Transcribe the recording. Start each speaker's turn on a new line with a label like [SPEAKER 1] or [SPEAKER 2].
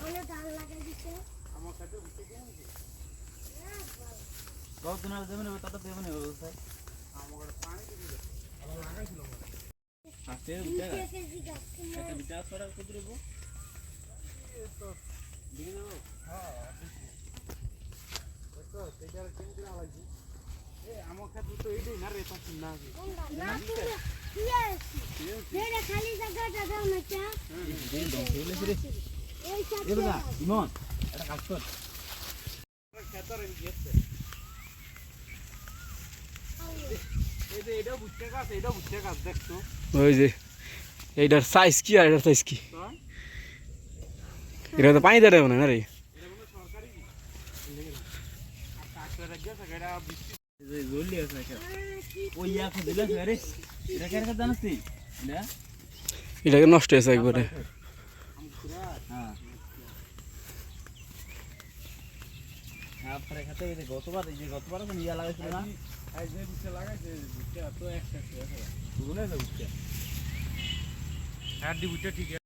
[SPEAKER 1] আমাদের গুদ্দা
[SPEAKER 2] এই ছোট ভাই, এটাতে নিয়ে যাও
[SPEAKER 1] হ্যাঁ
[SPEAKER 2] এটাতে নিয়ে যাও
[SPEAKER 1] ভাই তুমি জানিস না
[SPEAKER 2] দেবো
[SPEAKER 1] কোনটা? না খালি জায়গাটা দাও না চা।
[SPEAKER 2] না ইমন একটা কাজ কর।
[SPEAKER 3] ওই যে এইটার সাইজ কি আর এটার সাইজ কি? এটা তো পানি না রে?
[SPEAKER 2] এটা এটা?
[SPEAKER 3] এটাকে নষ্ট হয়েছে একবারে
[SPEAKER 2] হ্যাঁ আপনার খাতে এই যে গতবার এই যে গতবার তো ইয়া লাগাইছিল না?
[SPEAKER 4] হ্যাঁ দি বুঝতে ঠিক